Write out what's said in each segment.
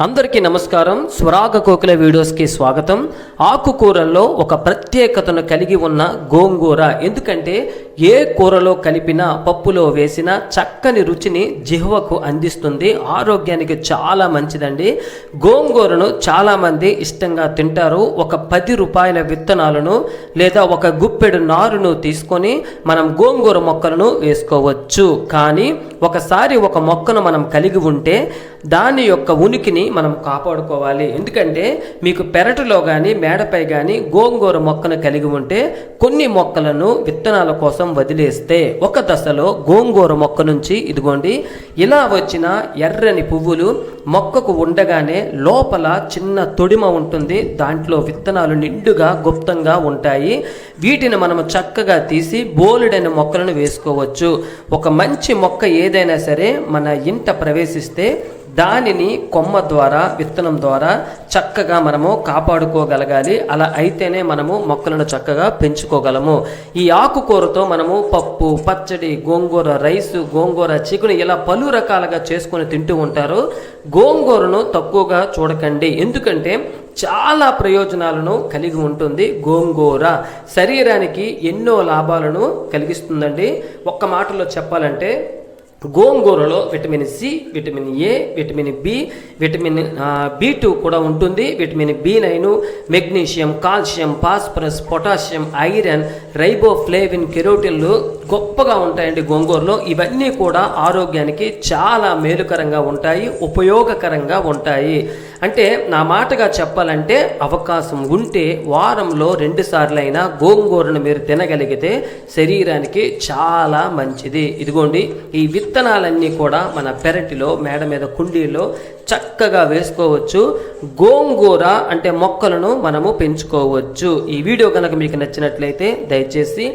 అందరికీ నమస్కారం. స్వరాగ కోకిల వీడియోస్కి స్వాగతం. ఆకుకూరల్లో ఒక ప్రత్యేకతను కలిగి ఉన్న గోంగూర. ఎందుకంటే ఏ కూరలో కలిపినా పప్పులో వేసిన చక్కని రుచిని జిహ్వకు అందిస్తుంది. ఆరోగ్యానికి చాలా మంచిదండి. గోంగూరను చాలామంది ఇష్టంగా తింటారు. ఒక పది రూపాయల విత్తనాలను లేదా ఒక గుప్పెడు నారును తీసుకొని మనం గోంగూర మొక్కలను వేసుకోవచ్చు. కానీ ఒకసారి ఒక మొక్కను మనం కలిగి ఉంటే దాని యొక్క ఉనికిని మనం కాపాడుకోవాలి. ఎందుకంటే మీకు పెరటులో కానీ మేడపై కానీ గోంగూర మొక్కను కలిగి ఉంటే కొన్ని మొక్కలను విత్తనాల కోసం మొత్తం వదిలేస్తే ఒక దశలో గోంగూర మొక్క నుంచి ఇదిగోండి ఇలా వచ్చిన ఎర్రని పువ్వులు మొక్కకు ఉండగానే లోపల చిన్న తొడిమ ఉంటుంది. దాంట్లో విత్తనాలు నిండుగా గుప్తంగా ఉంటాయి. వీటిని మనం చక్కగా తీసి బోలెడైన మొక్కలను వేసుకోవచ్చు. ఒక మంచి మొక్క ఏదైనా సరే మన ఇంట ప్రవేశిస్తే దానిని కొమ్మ ద్వారా విత్తనం ద్వారా చక్కగా మనము కాపాడుకోగలగాలి. అలా అయితేనే మనము మొక్కలను చక్కగా పెంచుకోగలము. ఈ ఆకుకూరతో మనము పప్పు పచ్చడి గోంగూర రైసు గోంగూర చికెన్ ఇలా పలు రకాలుగా చేసుకొని తింటూ ఉంటారు. గోంగూరను తక్కువగా చూడకండి. ఎందుకంటే చాలా ప్రయోజనాలను కలిగి ఉంటుంది గోంగూర. శరీరానికి ఎన్నో లాభాలను కలిగిస్తుందండి. ఒక్క మాటలో చెప్పాలంటే గోంగూరలో vitamin C vitamin A vitamin B vitamin B two కూడా ఉంటుంది. Vitamin B nine magnesium calcium phosphorus potassium iron riboflavin కెరోటిన్లు గొప్పగా ఉంటాయండి గోంగూరలో. ఇవన్నీ కూడా ఆరోగ్యానికి చాలా మేలుకరంగా ఉంటాయి ఉపయోగకరంగా ఉంటాయి. అంటే నా మాటగా చెప్పాలంటే అవకాశం ఉంటే వారంలో రెండు సార్లైనా గోంగూరను మీరు తినగలిగితే శరీరానికి చాలా మంచిది. ఇదిగోండి ఈ విత్తనాలన్నీ కూడా మన పెరటిలో మేడ మీద కుండీలో చక్కగా వేసుకోవచ్చు. గోంగూర అంటే మొక్కలను మనము పెంచుకోవచ్చు. ఈ వీడియో కనుక మీకు నచ్చినట్లయితే దయచేసి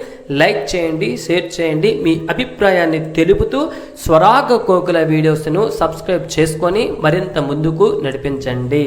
లైక్ చేయండి షేర్ చేయండి. మీ అభిప్రాయాన్ని తెలుపుతూ స్వరాగ కోకుల వీడియోస్ను సబ్స్క్రైబ్ చేసుకొని మరింత ముందుకు నడిపించండి.